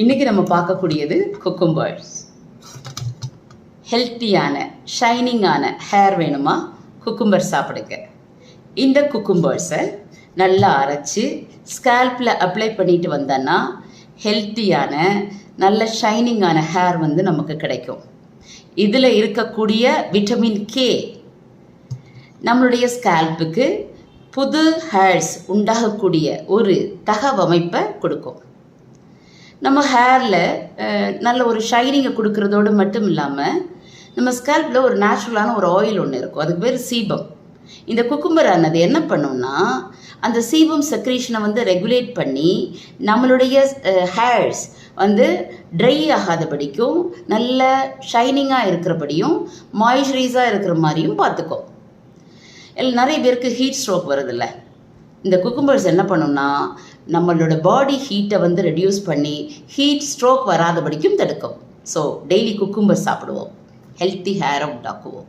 இன்றைக்கி நம்ம பார்க்கக்கூடியது குக்கும்பர்ஸ் ஹெல்த்தியான ஷைனிங்கான ஹேர் வேணுமா? குக்கும்பர் சாப்பிடுங்க. இந்த குக்கும்பர்ஸை நல்லா அரைச்சி ஸ்கேல்பில் அப்ளை பண்ணிட்டு வந்தோன்னா ஹெல்த்தியான நல்ல ஷைனிங்கான ஹேர் வந்து நமக்கு கிடைக்கும். இதில் இருக்கக்கூடிய விட்டமின் கே நம்மளுடைய ஸ்கேல்புக்கு புது ஹேர்ஸ் உண்டாகக்கூடிய ஒரு தகவமைப்பை கொடுக்கும். நம்ம ஹேரில் நல்ல ஒரு ஷைனிங்கை கொடுக்கறதோடு மட்டும் இல்லாமல் நம்ம ஸ்கேல்பில் ஒரு நேச்சுரலான ஒரு ஆயில் ஒன்று இருக்கும். அதுக்கு பேர் சீபம் இந்த குக்கும்பர் ஆனது என்ன பண்ணும்னா அந்த சீபம் செக்ரேஷனை வந்து ரெகுலேட் பண்ணி நம்மளுடைய ஹேர்ஸ் வந்து ட்ரை ஆகாதபடிக்கும் நல்ல ஷைனிங்காக இருக்கிறபடியும் மாய்ஸ்சரைஸாக இருக்கிற மாதிரியும் பார்த்துக்கும். இல்லை நிறைய பேருக்கு ஹீட் ஸ்ட்ரோக் வருதில்ல. இந்த குக்கும்பர்ஸ் என்ன பண்ணும்னா நம்மளோட பாடி ஹீட்டை வந்து ரெடியூஸ் பண்ணி ஹீட் ஸ்ட்ரோக் வராதபடிக்கும் தடுக்கும். ஸோ டெய்லி குக்கும்பர் சாப்பிடுவோம். ஹெல்த்தி ஹேரை உண்டாக்குவோம்.